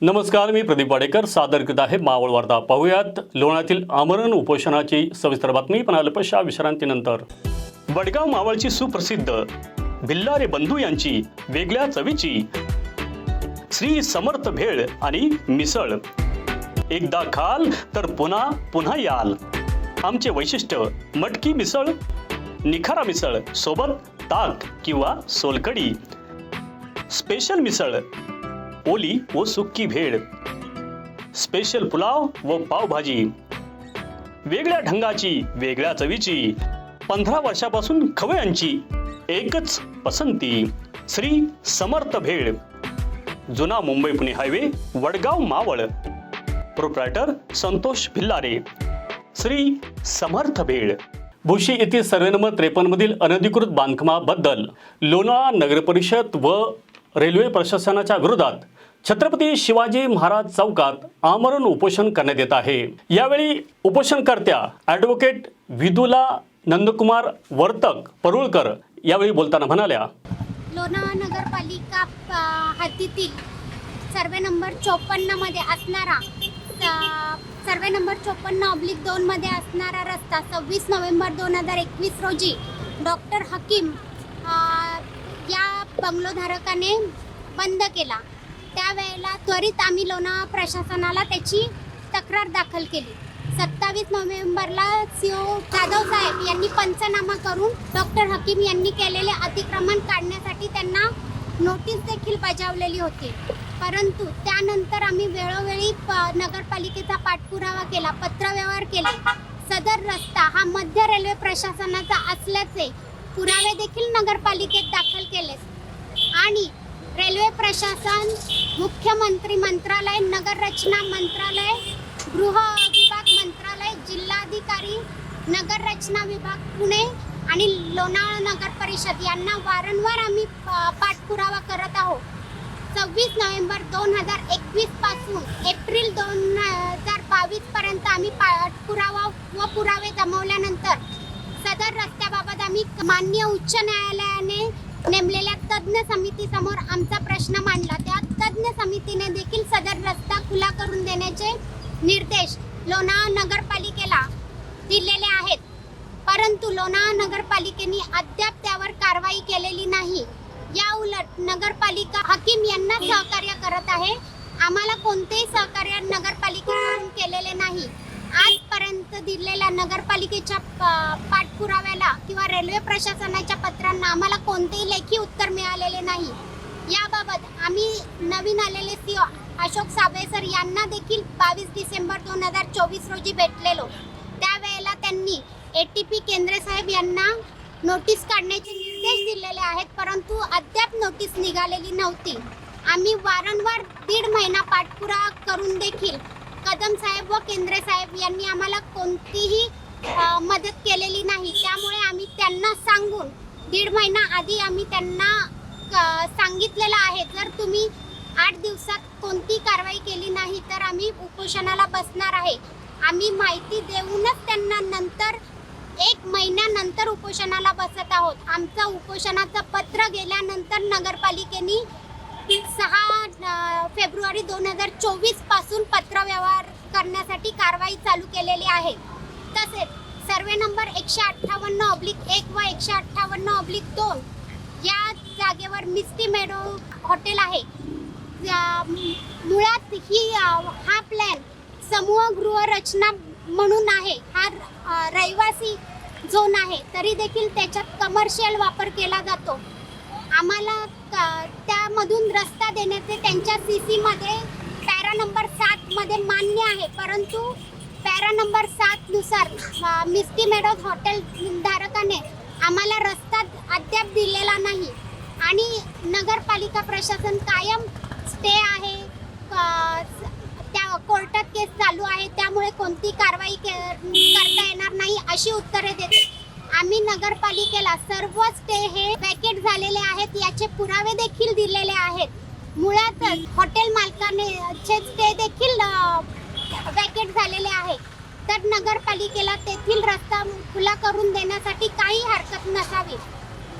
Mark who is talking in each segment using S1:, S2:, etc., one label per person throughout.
S1: नमस्कार मी प्रदीप वाडेकर. सादर करीत आहे मावळ वार्ता. पाहूयात लोणातील आमरण उपोषणाची सविस्तर बातमी. पण अल्पशा विश्रांतीनंतर. वडगाव मावळची सुप्रसिद्ध भिल्लारे बंधू यांची वेगळ्या चवीची श्री समर्थ भेळ आणि मिसळ. एकदा खाल तर पुन्हा पुन्हा याल. आमचे वैशिष्ट्य मटकी मिसळ निखारा मिसळ सोबत ताक किंवा सोलकडी स्पेशल मिसळ ओली व सुक्की भेळ. स्पेशल पुलाव व पावभाजी. वेगळ्या ढंगाची वेगळ्या चवीची पंधरा वर्षापासून खवयांची एकच पसंती श्री समर्थ भेळ. जुना मुंबई पुणे हायवे वडगाव मावळ. प्रोप्रायटर संतोष भिल्लारे. श्री समर्थ भेळ. भुशी येथील सर्वे नंबर त्रेपन्न मधील अनधिकृत बांधकामाबद्दल लोणावळा नगरपरिषद व रेल्वे प्रशासनाच्या विरोधात छत्रपती शिवाजी महाराज चौकात आमरण उपोषण करण्यात येत आहे. यावेळी उपोषणकर्त्या ॲडव्होकेट विदुला नंदकुमार वर्तक परुळकर यावेळी बोलताना म्हणाल्या
S2: लोणावळा नगरपालिका हद्दीतील सर्वे नंबर चोपन्नमध्ये असणारा सर्वे नंबर चोपन्न ऑब्लिक दोनमध्ये असणारा रस्ता सव्वीस नोव्हेंबर दोन हजार एकवीस रोजी डॉक्टर हकीम या बंगलोधारकाने बंद केला. त्यावेळेला त्वरित आम्ही लोणावळा प्रशासनाला त्याची तक्रार दाखल केली. सत्तावीस नोव्हेंबरला सीओ जाधव साहेब यांनी पंचनामा करून डॉक्टर हकीम यांनी केलेले अतिक्रमण काढण्यासाठी त्यांना नोटीस देखील बजावलेली होती. परंतु त्यानंतर आम्ही वेळोवेळी प- नगरपालिकेचा पाठपुरावा केला पत्रव्यवहार केला. सदर रस्ता हा मध्य रेल्वे प्रशासनाचा असल्याचे पुरावे देखील नगरपालिकेत दाखल केले आणि रेल्वे प्रशासन मुख्यमंत्री मंत्रालय नगर रचना मंत्रालय गृह विभाग मंत्रालय जिल्हाधिकारी नगर रचना विभाग पुणे आणि लोणावळा नगर परिषद यांना वारंवार आम्ही पाठपुरावा करत आहोत. सव्वीस नोव्हेंबर दोन हजार एकवीसपासून एप्रिल दोन हजार बावीस पर्यंत आम्ही पाठपुरावा व पुरावे जमवल्यानंतर सदर रस्त्याबाबत आम्ही माननीय उच्च न्यायालयाने नेमलेल्या तज्ज्ञ समितीसमोर आमचा प्रश्न मांडला. त्या तज्ज्ञ समितीने देखील सदर रस्ता खुला करून देण्याचे निर्देश लोणावळा नगरपालिकेला दिलेले आहेत. परंतु लोणावळा नगरपालिकेने अद्याप त्यावर कारवाई केलेली नाही. या उलट नगरपालिका हकीम यांना सहकार्य करत आहे. आम्हाला कोणतेही सहकार्य नगरपालिकेकडून केलेले नाही. आजपर्यंत दिलेल्या नगरपालिकेच्या प- पाठपुराव्याला किंवा रेल्वे प्रशासनाच्या पत्रांना आम्हाला कोणतेही लेखी उत्तर मिळालेले नाही. याबाबत आम्ही नवीन आलेले सीओ अशोक साबळे सर यांना देखील बावीस डिसेंबर दोन हजार चोवीस रोजी भेटलेलो. त्यावेळेला त्यांनी ए टी पी केंद्रे साहेब यांना नोटीस काढण्याचे निर्देश दिलेले आहेत परंतु अद्याप नोटीस निघालेली नव्हती. आम्ही वारंवार दीड महिना पाठपुरा करून देखील कदम साहेब व केंद्रे साहेब यांनी आम्हाला कोणतीही मदत केलेली नाही. त्यामुळे आम्ही त्यांना सांगून दीड महिना आधी आम्ही त्यांना क- सांगितलेलं आहे. जर तुम्ही आठ दिवसात कोणती कारवाई केली नाही तर आम्ही उपोषणाला बसणार आहे. आम्ही माहिती देऊनच त्यांना नंतर एक महिन्यानंतर उपोषणाला बसत आहोत. आमचं उपोषणाचं पत्र गेल्यानंतर नगरपालिकेने सहा फेब्रुवारी दोन हजार चोवीसपासून पत्रव्यवहार करण्यासाठी कारवाई चालू केलेली आहे. तसेच सर्वे नंबर एकशे अठ्ठावन्न ऑब्लिक एक व एकशे अठ्ठावन्न ऑब्लिक दोन या जागेवर मिस्टी मेडो हॉटेल आहे. मुळात ही हा प्लॅन समूह गृहरचना म्हणून आहे. हा रहिवासी झोन आहे. तरी देखील त्याच्यात कमर्शियल वापर केला जातो. आम्हाला क- त्यामधून रस्ता देण्याचे त्यांच्या सी सीमध्ये पॅरा नंबर सातमध्ये मान्य आहे. परंतु पॅरा नंबर सातनुसार मिस्टी मेडोज हॉटेल धारकाने आम्हाला रस्ता अद्याप दिलेला नाही. आणि नगरपालिका प्रशासन कायम स्टे आहे. त्या कोर्टात केस चालू आहे. त्यामुळे कोणती कारवाई के- करता येणार नाही अशी उत्तरे देते. आम्ही नगरपालिकेला सर्वच ते हे वॅकेट झालेले आहेत याचे पुरावे देखील दिलेले आहेत. मुळातच हॉटेल मालकाने ते देखील वॅकेट झालेले आहे. तर नगरपालिकेला तेथील रस्ता खुला करून देण्यासाठी काही हरकत नसावी.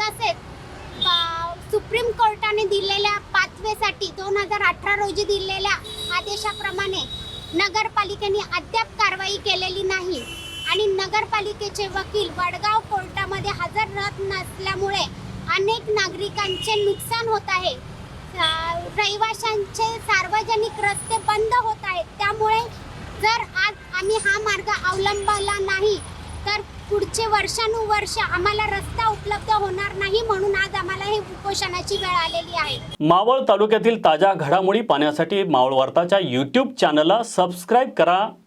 S2: तसेच सुप्रीम कोर्टाने दिलेल्या पाचवेसाठी दोन हजार अठरा रोजी दिलेल्या आदेशाप्रमाणे नगरपालिकेने अद्याप कारवाई केलेली नाही. आणि नगरपालिकेचे वकील वडगाव कोर्टामध्ये हजर राहत नसल्यामुळे अनेक नागरिकांचे नुकसान होत आहे. रहिवाशांचे सार्वजनिक रस्ते बंद होत आहेत. त्यामुळे जर आज आम्ही हा मार्ग अवलंबला नाही तर पुढचे वर्षानुवर्ष आम्हाला रस्ता उपलब्ध होणार नाही म्हणून आज आम्हाला हे उपोषणाची वेळ आलेली आहे.
S1: मावळ तालुक्यातील ताज्या घडामोडी पाहण्यासाठी मावळ वार्ताच्या यूट्यूब चॅनलला सबस्क्राईब करा.